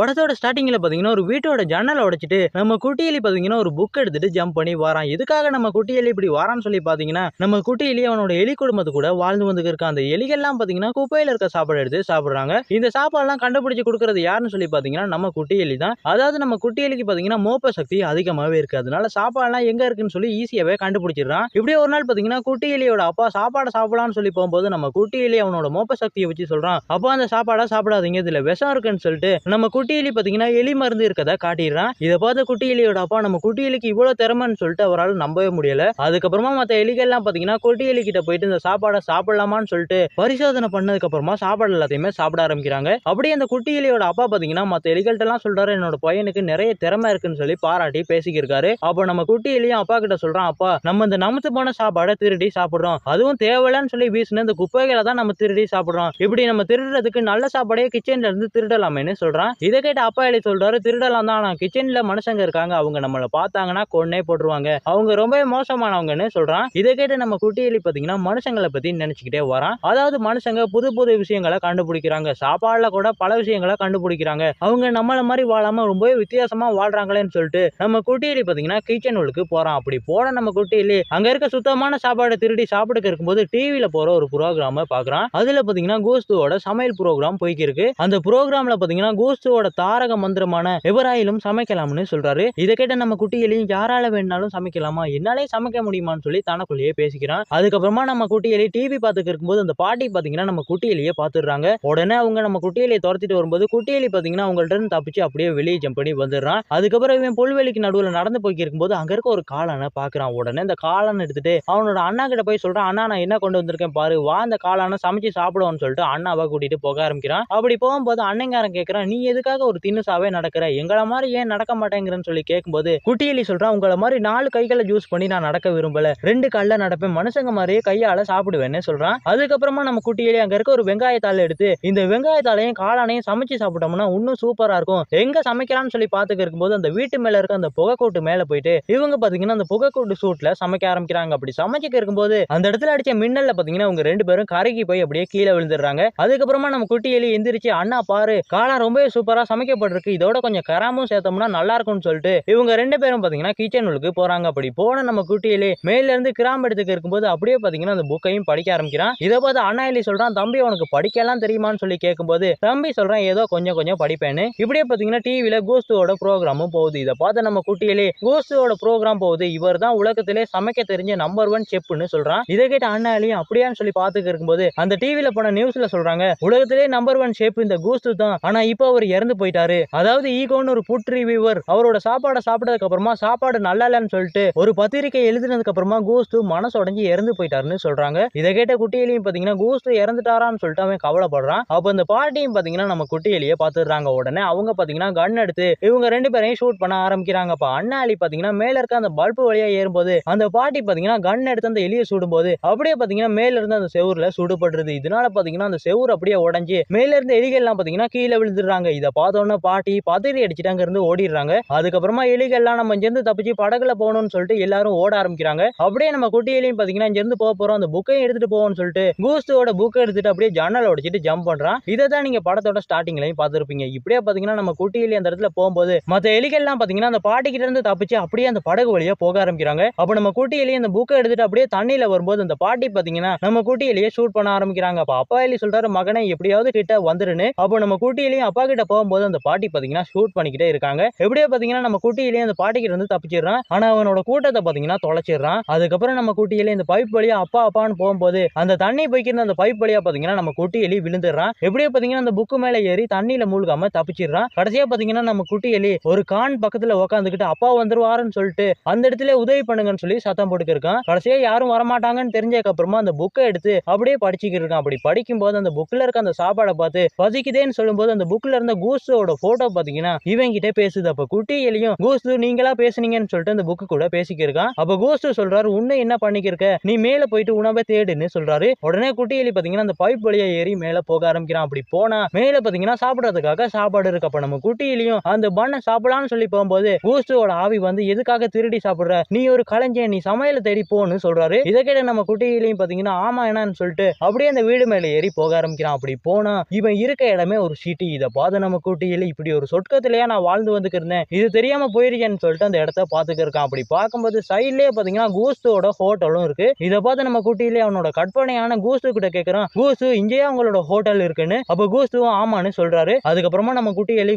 படத்தோட ஸ்டார்டிங்ல பாத்தீங்கன்னா ஒரு வீட்டோட ஜன்னலை உடைச்சிட்டு நம்ம குட்டி எலி பாத்தீங்கன்னா ஒரு புக் எடுத்துட்டு ஜம்ப் பண்ணி வரான். எதுக்காக நம்ம குட்டி எலி இப்படி வரான்னு சொல்லி பாத்தீங்கன்னா நம்ம குட்டி எலி அவனோட எலி குடும்பத்து கூட வாழ்ந்து வந்து இருக்க அந்த எலிகள்லாம் பாத்தீங்கன்னா குப்பையில இருக்க சாப்பாடு எடுத்து சாப்பிடுறாங்க. இந்த சாப்பாடுலாம் கண்டுபிடிச்சு கொடுக்கறது யாருன்னு சொல்லி பாத்தீங்கன்னா நம்ம குட்டி எலி தான். அதாவது நம்ம குட்டி எலிக்கு பாத்தீங்கன்னா மோப்ப சக்தி அதிகமாகவே இருக்கு. அதனால சாப்பாடுலாம் எங்க இருக்குன்னு சொல்லி ஈஸியாவே கண்டுபிடிச்சிடுறான். இப்படியே ஒரு நாள் பாத்தீங்கன்னா குட்டி எலியோட அப்பா சாப்பாடை சாப்பிடலாம்னு சொல்லி போகும்போது நம்ம குட்டியலி அவனோட மோப்ப சக்தியை வச்சு சொல்றான் அப்பா அந்த சாப்பாடை சாப்பிடாதீங்க. இதுல விஷம் இருக்குன்னு சொல்லிட்டு நம்ம குட்டி எலி பார்த்தீங்கன்னா எலி மருந்து இருக்கதா காட்டிடுறான். இதை பார்த்த குட்டி எலியோட அப்பா நம்ம குட்டி எலிக்கு இவ்வளவு திறமைன்னு சொல்லிட்டு அவரால் நம்பவே முடியல. அதுக்கப்புறமா மற்ற எலிகள்லாம் பாத்தீங்கன்னா குட்டி கிட்ட போயிட்டு இந்த சாப்பாடை சாப்பிடலாமான்னு சொல்லிட்டு பரிசோதனை பண்ணதுக்கு அப்புறமா சாப்பாடு எல்லாத்தையுமே சாப்பிட ஆரம்பிக்கிறாங்க. அப்படியே அந்த குட்டி எலியோட அப்பா பார்த்தீங்கன்னா மற்ற எலிகள்ட்டெல்லாம் சொல்றாரு என்னோட பையனுக்கு நிறைய திறமை இருக்குன்னு சொல்லி பாராட்டி பேசிக்கிருக்காரு. அப்போ நம்ம குட்டி எலியும் அப்பா கிட்ட சொல்றான் அப்பா நம்ம இந்த நமத்து போன சாப்பாடை திருடி சாப்பிடுறோம். அதுவும் தேவையில்லன்னு சொல்லி வீசின இந்த குப்பைகளை தான் நம்ம திருடி சாப்பிடுறோம். இப்படி நம்ம திருடுறதுக்கு நல்ல சாப்பாடையே கிச்சன்ல இருந்து திருடலாமேன்னு சொல்றான். இதை கேட்ட அப்பா எழுதி சொல்றாரு திருடலாம் தான். ஆனா கிச்சன்ல மனுஷங்க இருக்காங்க. அவங்க நம்மளை பார்த்தாங்கன்னா கொன்னே போட்டுருவாங்க. அவங்க ரொம்ப மோசமானவங்கன்னு சொல்றான். இதை கேட்டு நம்ம குட்டி எலி பாத்தீங்கன்னா மனுஷங்களை பத்தி நினைச்சுக்கிட்டே வரான். அதாவது மனுஷங்க புது புது விஷயங்களை கண்டுபிடிக்கிறாங்க. சாப்பாடுல கூட பல விஷயங்களை கண்டுபிடிக்கிறாங்க. அவங்க நம்மள மாதிரி வாழாம ரொம்பவே வித்தியாசமா வாழ்றாங்களேன்னு சொல்லிட்டு நம்ம குட்டி எலி பாத்தீங்கன்னா கிச்சன் உள்ளுக்கு போறான். அப்படி போன நம்ம குட்டி எலி அங்க இருக்க சுத்தமான சாப்பாடு திருடி சாப்பிட்டுக்க இருக்கும்போது டிவியில போற ஒரு ப்ரோக்ராம பாக்குறான் அதுல பாத்தீங்கன்னா கோஸ்துவோட சமையல் ப்ரோக்ராம் போய்க்கு இருக்கு அந்த ப்ரோக்ராம்ல பாத்தீங்கன்னா கோஸ்துவோட தாரக மந்திரமான எவராயிலும் சமைக்கலாம்னு சொல்றாரு. இதை கேட்ட நம்ம குட்டியலையும் யாரால வேணாலும் சமைக்கலாமா? என்னாலே சமைக்க முடியுமான்னு சொல்லி தனக்குள்ளேயே பேசிக்கிறான். அதுக்கப்புறமா நம்ம குட்டியலி டிவி பார்த்துக்கு இருக்கும்போது அந்த பாட்டி பாத்தீங்கன்னா நம்ம குட்டி பாத்துடுறாங்க. உடனே அவங்க நம்ம குட்டியலியை துரத்திட்டு வரும்போது குட்டியலி பாத்தீங்கன்னா அவங்கள்ட்ட இருந்து தப்பிச்சு அப்படியே வெளியே ஜம்ப் பண்ணி வந்துடுறான். அதுக்கப்புறம் இவன் புல்வெளிக்கு நடுவுல நடந்து போய்க்கு இருக்கும்போது அங்க இருக்க ஒரு காளானை பாக்குறான். உடனே இந்த காளான் எடுத்துட்டு அவனோட அண்ணா கிட்ட போய் சொல்றான் அண்ணா நான் என்ன கொண்டு வந்திருக்கேன் பாரு வா அந்த காளானை சமைச்சு சாப்பிடுவோம்னு சொல்லிட்டு அண்ணாவை கூட்டிட்டு போக ஆரம்பிக்கிறான். அப்படி போகும்போது அண்ணங்காரன் கேட்கறான் நீ எதுக்கு எதுக்காக ஒரு தின்னுசாவே நடக்கிற? எங்களை மாதிரி ஏன் நடக்க மாட்டேங்கிறன்னு சொல்லி கேட்கும்போது குட்டியலி சொல்றான் உங்களை மாதிரி நாலு கைகளை யூஸ் பண்ணி நான் நடக்க விரும்பல. ரெண்டு கால்ல நடப்பேன். மனுஷங்க மாதிரியே கையால சாப்பிடுவேன்னு சொல்றான். அதுக்கப்புறமா நம்ம குட்டியலி அங்க இருக்க ஒரு வெங்காயத்தாள் எடுத்து இந்த வெங்காயத்தாலையும் காளானையும் சமைச்சு சாப்பிட்டோம்னா இன்னும் சூப்பரா இருக்கும். எங்க சமைக்கலாம்னு சொல்லி பாத்துக்க இருக்கும்போது அந்த வீட்டு மேல இருக்க அந்த புகைக்கூட்டு மேல போயிட்டு இவங்க பாத்தீங்கன்னா அந்த புகைக்கூட்டு சூட்ல சமைக்க ஆரம்பிக்கிறாங்க. அப்படி சமைச்சுக்க இருக்கும்போது அந்த இடத்துல அடிச்ச மின்னல்ல பாத்தீங்கன்னா அவங்க ரெண்டு பேரும் கரைக்கு போய் அப்படியே கீழே விழுந்துடுறாங்க. அதுக்கப்புறமா நம்ம குட்டி எலி எந்திரிச்சு அண்ணா பாரு காளான் ரொம்பவே சூப்பரா சூப்பராக சமைக்கப்பட்டிருக்கு. இதோட கொஞ்சம் கராமும் சேர்த்தோம்னா நல்லா இருக்கும்னு சொல்லிட்டு இவங்க ரெண்டு பேரும் பார்த்தீங்கன்னா கிச்சன் உள்ளுக்கு போறாங்க. அப்படி போன நம்ம குட்டியிலே எலி மேல இருந்து கிராம் எடுத்துக்க இருக்கும்போது அப்படியே பார்த்தீங்கன்னா அந்த புக்கையும் படிக்க ஆரம்பிக்கிறான். இதை பார்த்து அண்ணாயிலி சொல்றான் தம்பி உனக்கு படிக்கலாம் தெரியுமான்னு சொல்லி கேட்கும்போது தம்பி சொல்றான் ஏதோ கொஞ்சம் கொஞ்சம் படிப்பேன்னு. இப்படியே பார்த்தீங்கன்னா டிவில கோஸ்துவோட ப்ரோக்ராமும் போகுது. இதை பார்த்து நம்ம குட்டியிலே கோஸ்துவோட ப்ரோக்ராம் போகுது. இவர் தான் உலகத்திலே சமைக்க தெரிஞ்ச நம்பர் ஒன் செப்புன்னு சொல்றான். இதை கேட்ட அண்ணா அப்படியான்னு சொல்லி பாத்துக்க இருக்கும்போது அந்த டிவில போன நியூஸ்ல சொல்றாங்க உலகத்திலே நம்பர் ஒன் ஷேப் இந்த கோஸ்து தான். ஆனா இப்போ அவர் இறந்து போயிட்டாரு. அதாவது ஈகோன்னு ஒரு புட் ரிவியூவர் அவரோட சாப்பாடை சாப்பிட்டதுக்கு அப்புறமா சாப்பாடு நல்லா இல்லைன்னு சொல்லிட்டு ஒரு பத்திரிக்கை எழுதினதுக்கு அப்புறமா கோஸ்து மனசு உடஞ்சி இறந்து போயிட்டாருன்னு சொல்றாங்க. இதை கேட்ட குட்டியிலையும் பாத்தீங்கன்னா கோஸ்து இறந்துட்டாரான்னு சொல்லிட்டு அவன் கவலைப்படுறான். அப்ப இந்த பாட்டியும் பாத்தீங்கன்னா நம்ம குட்டியிலேயே பாத்துடுறாங்க உடனே. அவங்க பாத்தீங்கன்னா கன் எடுத்து இவங்க ரெண்டு பேரையும் ஷூட் பண்ண ஆரம்பிக்கிறாங்க. அப்ப அண்ணா பாத்தீங்கன்னா மேல இருக்க அந்த பல்பு வழியா ஏறும்போது அந்த பாட்டி பாத்தீங்கன்னா கன் எடுத்து அந்த எலியை சுடும்போது அப்படியே பாத்தீங்கன்னா மேல இருந்து அந்த செவுர்ல சுடுபடுறது இதனால பாத்தீங்கன்னா அந்த செவுர் அப்படியே உடஞ்சி மேல இருந்த எலிகள்லாம் பாத்தீங்கன்னா கீழே விழுந்துடுறாங்க. இதை பார்த்தோன்னே பாட்டி பதறி அடிச்சுட்டு அங்க இருந்து ஓடிடுறாங்க. அதுக்கப்புறமா எலிகள்லாம் நம்ம இங்கேருந்து தப்பிச்சு படகுல போகணும்னு சொல்லிட்டு எல்லாரும் ஓட ஆரம்பிக்கிறாங்க. அப்படியே நம்ம குட்டி எலியும் பாத்தீங்கன்னா இங்கேருந்து போக போறோம். அந்த புக்கையும் எடுத்துட்டு போவோம்னு சொல்லிட்டு கூஸ்துவோட புக்கை எடுத்துட்டு அப்படியே ஜன்னல் உடைச்சிட்டு ஜம்ப் பண்றான். இதை தான் நீங்க படத்தோட ஸ்டார்டிங்லயும் பார்த்துருப்பீங்க. இப்படியே பாத்தீங்கன்னா நம்ம குட்டி எலி அந்த இடத்துல போகும்போது மத்த எலிகள்லாம் பாத்தீங்கன்னா அந்த பாட்டி கிட்ட இருந்து தப்பிச்சு அப்படியே அந்த படகு வழியாக போக ஆரம்பிக்கிறாங்க. அப்போ நம்ம குட்டி எலி அந்த புக்கை எடுத்துட்டு அப்படியே தண்ணியில வரும்போது அந்த பாட்டி பாத்தீங்கன்னா நம்ம குட்டி எலியை ஷூட் பண்ண ஆரம்பிக்கிறாங்க. அப்போ அப்பா எலி சொல்றாரு மகனை எப்படியாவது கிட்ட வந்துருன்னு. அப்போ நம்ம குட்டி எலியும் அப்பா கிட்ட போகும்போது அந்த பாட்டி பார்த்தீங்கன்னா ஷூட் பண்ணிக்கிட்டே இருக்காங்க. எப்படியே பார்த்தீங்கன்னா நம்ம குட்டியிலேயே அந்த பாட்டிக்கிட்ட இருந்து தப்பிச்சிடுறான். ஆனால் அவனோட கூட்டத்தை பார்த்தீங்கன்னா தொலைச்சிடுறான். அதுக்கப்புறம் நம்ம குட்டி இந்த பைப் வழியாக அப்பா அப்பான்னு போகும்போது அந்த தண்ணி போய்க்கிற அந்த பைப் வழியாக பார்த்தீங்கன்னா நம்ம குட்டி எலி விழுந்துடுறான். எப்படியே பார்த்தீங்கன்னா அந்த புக்கு மேலே ஏறி தண்ணியில் மூழ்காம தப்பிச்சிடுறான். கடைசியாக பார்த்தீங்கன்னா நம்ம குட்டி எலி ஒரு கான் பக்கத்தில் உட்காந்துக்கிட்டு அப்பா வந்துருவாருன்னு சொல்லிட்டு அந்த இடத்துல உதவி பண்ணுங்கன்னு சொல்லி சத்தம் போட்டுக்கிருக்கான் கடைசியாக யாரும் வரமாட்டாங்கன்னு தெரிஞ்சதுக்கு அப்புறமா அந்த புக்கை எடுத்து அப்படியே படிச்சுக்கிட்டு இருக்கான். அப்படி படிக்கும்போது அந்த புக்கில் இருக்க அந்த சாப்பாடை பார்த்து பசிக்குதேன்னு சொல்லும்போது அந்த புக்கில் இருந்த கூஸோட போட்டோ பாத்தீங்கன்னா இவன் கிட்ட பேசுது. அப்ப குட்டி எலியும் கூஸ்து நீங்களா பேசுனீங்கன்னு சொல்லிட்டு அந்த புக்கு கூட பேசிக்கிருக்கான். அப்ப கூஸ்து சொல்றாரு உன்னை என்ன பண்ணிக்கிருக்க? நீ மேல போயிட்டு உணவை தேடுன்னு சொல்றாரு. உடனே குட்டி எலி பாத்தீங்கன்னா அந்த பைப் வழியா ஏறி மேல போக ஆரம்பிக்கிறான். அப்படி போனா மேல பாத்தீங்கன்னா சாப்பிடறதுக்காக சாப்பாடு இருக்கு. அப்ப நம்ம குட்டி எலியும் அந்த பண்ணை சாப்பிடலாம்னு சொல்லி போகும்போது கூஸ்துவோட ஆவி வந்து எதுக்காக திருடி சாப்பிடுற? நீ ஒரு கலைஞன் நீ சமையல தேடி போன்னு சொல்றாரு. இதை கேட்ட நம்ம குட்டியிலையும் பாத்தீங்கன்னா ஆமா என்னன்னு சொல்லிட்டு அப்படியே அந்த வீடு மேல ஏறி போக ஆரம்பிக்கிறான். அப்படி போனா இவன் இருக்க இடமே ஒரு சிட்டி இதை பார்த்து நமக்கு குட்டி எலி இப்படி ஒரு சொர்க்கத்திலேயே நான் வாழ்ந்து வந்துக்கிருந்தேன். இது தெரியாம போயிருக்கேன்னு சொல்லிட்டு அந்த இடத்த பார்த்துக்கிருக்கான் அப்படி பார்க்கும்போது சைட்லேயே பார்த்தீங்கன்னா கூஸ்தோட ஹோட்டலும் இருக்கு. இதை பார்த்து நம்ம குட்டியிலே அவனோட கற்பனையான கூஸ்து கிட்ட கேட்குறான். கூஸ்து இங்கேயே அவங்களோட ஹோட்டல் இருக்குன்னு. அப்ப கூஸ்துவும் ஆமான்னு சொல்றாரு. அதுக்கப்புறமா நம்ம குட்டி எலி